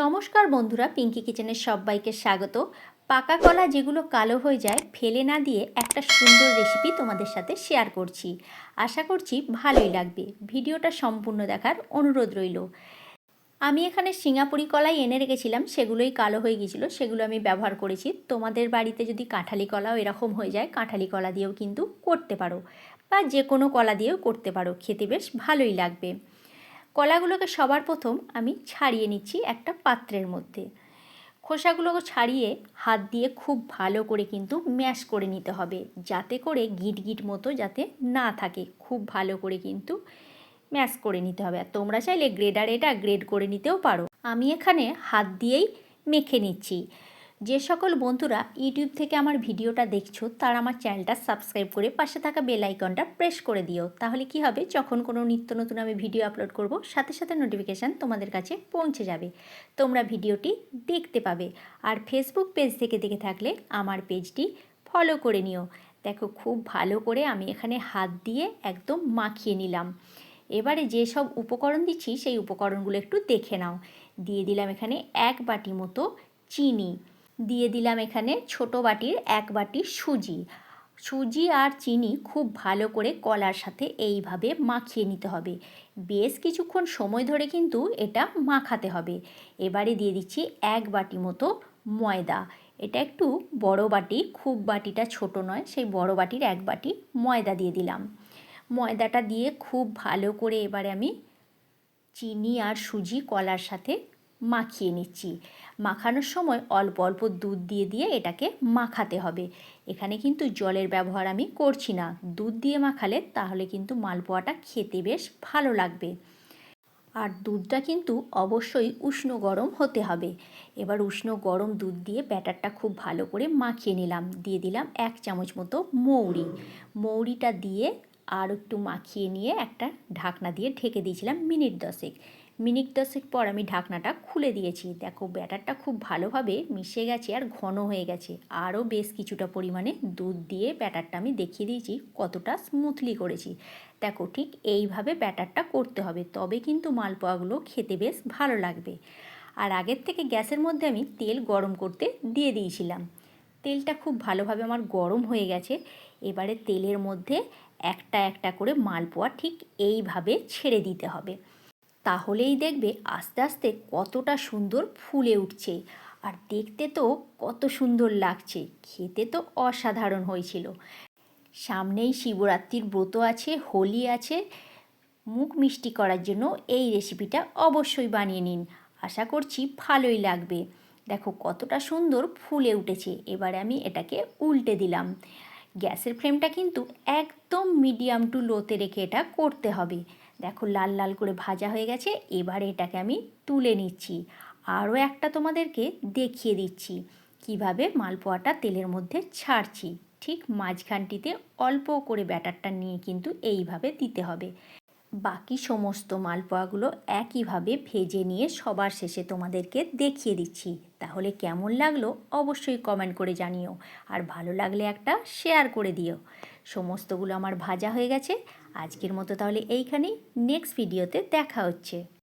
নমস্কার বন্ধুরা পিঙ্কি কিচেনের সবাইকে স্বাগত। পাকা কলা যেগুলো কালো হয়ে যায়, ফেলে না দিয়ে একটা সুন্দর রেসিপি তোমাদের সাথে শেয়ার করছি। আশা করছি ভালোই লাগবে। ভিডিওটা সম্পূর্ণ দেখার অনুরোধ রইল। আমি এখানে সিঙ্গাপুরি কলাই এনে রেখেছিলাম, সেগুলোই কালো হয়ে গিয়েছিল, সেগুলো আমি ব্যবহার করেছি। তোমাদের বাড়িতে যদি কাঁঠালি কলাও এরকম হয়ে যায়, কাঁঠালি কলা দিয়েও কিন্তু করতে পারো, বা যে কোনো কলা দিয়েও করতে পারো, খেতে বেশ ভালোই লাগবে। কলাগুলোকে সবার প্রথম আমি ছাড়িয়ে নিচ্ছি একটা পাত্রের মধ্যে। খোসাগুলোকে ছাড়িয়ে হাত দিয়ে খুব ভালো করে কিন্তু ম্যাশ করে নিতে হবে, যাতে করে গিট গিট মতো যাতে না থাকে। খুব ভালো করে কিন্তু ম্যাশ করে নিতে হবে। আর তোমরা চাইলে গ্রেডার এটা গ্রেড করে নিতেও পারো। আমি এখানে হাত দিয়েই মেখে নিচ্ছি। যে সকল বন্ধুরা ইউটিউব থেকে আমার ভিডিওটা দেখছ, তারা আমার চ্যানেলটা সাবস্ক্রাইব করে পাশে থাকা বেল আইকনটা প্রেস করে দিও। তাহলে কি হবে? যখন কোনো নিত্য নতুন আমি ভিডিও আপলোড করব, সাথে সাথে নোটিফিকেশান তোমাদের কাছে পৌঁছে যাবে। তোমরা ভিডিওটি দেখতে পাবে। আর ফেসবুক পেজ থেকে দেখে থাকলে আমার পেজটি ফলো করে নিও। দেখো, খুব ভালো করে আমি এখানে হাত দিয়ে একদম মাখিয়ে নিলাম। এবারে যে সব উপকরণ দিচ্ছি, সেই উপকরণগুলো একটু দেখে নাও। দিয়ে দিলাম এখানে এক বাটি মতো চিনি। দিয়ে দিলাম এখানে ছোট বাটির এক বাটি সুজি। সুজি আর চিনি খুব ভালো করে কলার সাথে এইভাবে মাখিয়ে নিতে হবে। বেশ কিছুক্ষণ সময় ধরে কিন্তু এটা মাখাতে হবে। এবারে দিয়ে দিচ্ছি এক বাটি মতো ময়দা। এটা একটু বড় বাটি, খুব বাটিটা ছোট নয়, সেই বড় বাটির এক বাটি ময়দা দিয়ে দিলাম। ময়দাটা দিয়ে খুব ভালো করে এবারে আমি চিনি আর সুজি কলার সাথে মাখিয়ে নিচ্ছি। মাখানোর সময় অল্প অল্প দুধ দিয়ে দিয়ে এটাকে মাখাতে হবে। এখানে কিন্তু জলের ব্যবহার আমি করছি না। দুধ দিয়ে মাখালে তাহলে কিন্তু মালপোয়াটা খেতে বেশ ভালো লাগবে। আর দুধটা কিন্তু অবশ্যই উষ্ণ গরম হতে হবে। এবার উষ্ণ গরম দুধ দিয়ে ব্যাটারটা খুব ভালো করে মাখিয়ে নিলাম। দিয়ে দিলাম এক চামচ মতো মৌরি। মৌরিটা দিয়ে আর একটু মাখিয়ে নিয়ে একটা ঢাকনা দিয়ে ঢেকে দিয়েছিলাম মিনিট দশেক। মিনিট দশেক পর আমি ঢাকনাটা খুলে দিয়েছি। দেখো, ব্যাটারটা খুব ভালোভাবে মিশে গেছে আর ঘন হয়ে গেছে। আরও বেশ কিছুটা পরিমাণে দুধ দিয়ে ব্যাটারটা আমি দেখিয়ে দিয়েছি কতটা স্মুথলি করেছি। দেখো, ঠিক এইভাবে ব্যাটারটা করতে হবে, তবে কিন্তু মালপোয়াগুলো খেতে বেশ ভালো লাগবে। আর আগের থেকে গ্যাসের মধ্যে আমি তেল গরম করতে দিয়ে দিয়েছিলাম। তেলটা খুব ভালোভাবে আমার গরম হয়ে গেছে। এবারে তেলের মধ্যে একটা একটা করে মালপোয়া ঠিক এইভাবে ছেড়ে দিতে হবে। তাহলেই দেখবে আস্তে আস্তে কতটা সুন্দর ফুলে উঠছে। আর দেখতে তো কত সুন্দর লাগছে, খেতে তো অসাধারণ হয়েছিল। সামনেই শিবরাত্রির ব্রত আছে, হোলি আছে। মুখ মিষ্টি করার জন্য এই রেসিপিটা অবশ্যই বানিয়ে নিন। আশা করছি ভালোই লাগবে। দেখো কতটা সুন্দর ফুলে উঠেছে। এবারে আমি এটাকে উল্টে দিলাম। গ্যাসের ফ্লেমটা কিন্তু একদম মিডিয়াম টু লোতে রেখে এটা করতে হবে। দেখো লাল লাল করে ভাজা হয়ে গেছে, এবারে এটাকে আমি তুলে নিচ্ছি। আরও একটা তোমাদেরকে দেখিয়ে দিচ্ছি, কীভাবে মালপোয়াটা তেলের মধ্যে ছাড়ছি। ঠিক মাঝখানটিতে অল্প করে ব্যাটারটা নিয়ে কিন্তু এইভাবে দিতে হবে। বাকি সমস্ত মালপোয়াগুলো একইভাবে ভেজে নিয়ে সবার শেষে তোমাদেরকে দেখিয়ে দিচ্ছি। তাহলে কেমন লাগল অবশ্যই কমেন্ট করে জানিও। আর ভালো লাগলে একটা শেয়ার করে দিও। সমস্তগুলো আমার ভাজা হয়ে গেছে। আজকের মতো তাহলে এইখানেই। নেক্সট ভিডিওতে দেখা হচ্ছে।